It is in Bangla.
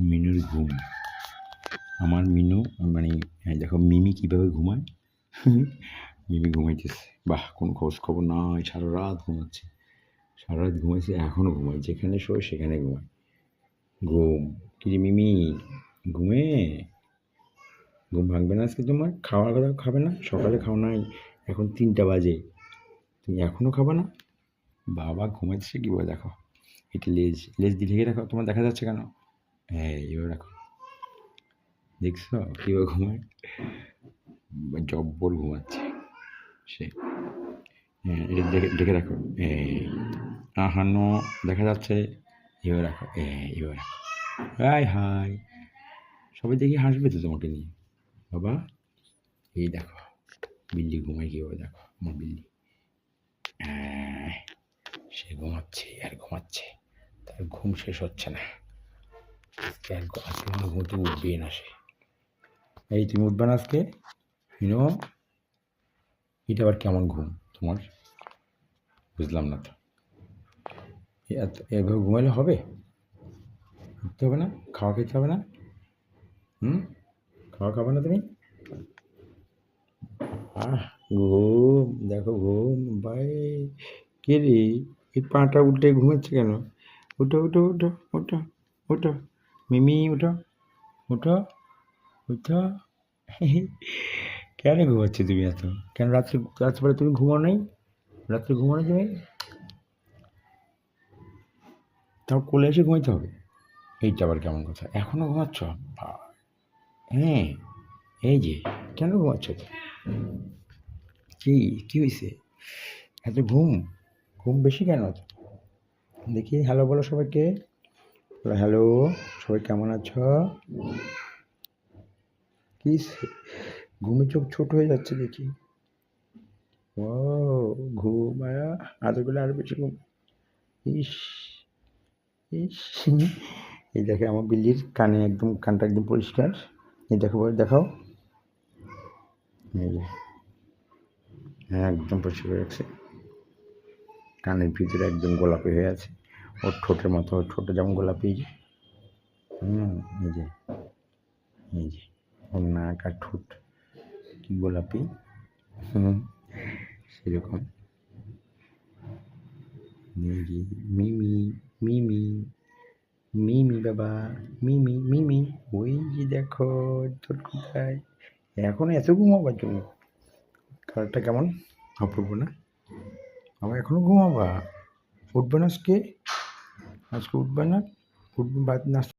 মিনুর ঘুম। আমার মিনু মানে দেখো মিমি কীভাবে ঘুমায়? মিমি ঘুমাইতেছে। বাহ, কোনো খোঁজ খবর নাই সারা রাত ঘুমাচ্ছে। সারা রাত ঘুমাইছে, এখনও ঘুমায়। যেখানে শোয় সেখানে ঘুমায়। ঘুম। কি মিমি, ঘুমে? ঘুম ভাঙবে না আজকে তোমার? খাওয়ার কথা খাবে না? সকালে খাও নাই এখন তিনটা বাজে। তুমি এখনও খাবে না? বাবা ঘুমাচ্ছে ঘুমাইতেছে কীভাবে দেখো। এটা লেজ লেজ দিয়ে ঢেকে রাখো। তোমার দেখা যাচ্ছে কেন? হ্যাঁ এবার রাখো দেখছ কীভাবে ঘুমায় জব্বর ঘুমাচ্ছে সে হ্যাঁ দেখে দেখে রাখো আহানো দেখা যাচ্ছে এবার রাখো এবার রাখো হাই হাই সবাই দেখি হাসবে তো তোমাকে নিয়ে বাবা এই দেখো বিল্লি ঘুমায় কীভাবে দেখো আমার বিল্লি সে ঘুমাচ্ছে আর ঘুমাচ্ছে তার ঘুম শেষ হচ্ছে না আজকে মনে হয় উঠবেই না সে। এই তুমি উঠবে না আজকে? ইনো এটা আবার কেমন ঘুম তোমার? বুঝলাম না তো। এত- এভাবে ঘুমাইলে হবে? উঠতে হবে না? খাওয়া খেতে হবে না? হুম? খাওয়া খাবে না তুমি? আহ, ঘুম, দেখো ঘুম, ভাই। কে রে? এই পাটা উল্টে ঘুমাচ্ছে কেন? উঠো উঠো উঠো উঠো উঠো। মিমি উঠো উঠো উঠো কেন ঘুমাচ্ছো তুমি এত? কেন রাত্রে রাত্রে তুমি ঘুমাও নাই? রাত্রে ঘুমাও না তুমি? তাও কোলে এসে ঘুমাইতে হবে? এইটা আবার কেমন কথা? এখনও ঘুমাচ্ছ? হ্যাঁ এই যে, কেন ঘুমাচ্ছ? কি কি হয়েছে এত ঘুম? ঘুম বেশি কেন? দেখি, হ্যালো বলো সবাইকে। হ্যালো, সবাই কেমন আছো? কি ঘুমে চোখ ছোট হয়ে যাচ্ছে দেখি। ও ঘুম আয়া আদরগুলো আরও বেশি ঘুম। ইস এই দেখে আমার বিল্লির কানে একদম, কানটা একদম পরিষ্কার। এই দেখো দেখাও। এই হ্যাঁ একদম পরিষ্কার হয়ে গেছে। কানের ভিতরে একদম গোলাপি হয়ে আছে। ওর ঠোঁটের মতো, ওর ঠোঁটে যেমন গোলাপি হুম, এই যে এই যে, ওর নাক আর ঠোঁট কি গোলাপি? হুম, সেরকম। মিমি মিমি মিমি বাবা, মিমি মিমি, ওই যে দেখো, তোর কোথায়? এখন এত ঘুমাবার জন্য কালারটা কেমন? অপূর্ব না? আমার এখনও ঘুমাবা? উঠবে না আজকে? আজকে উঠবে না উঠবে বাদ নাস্তা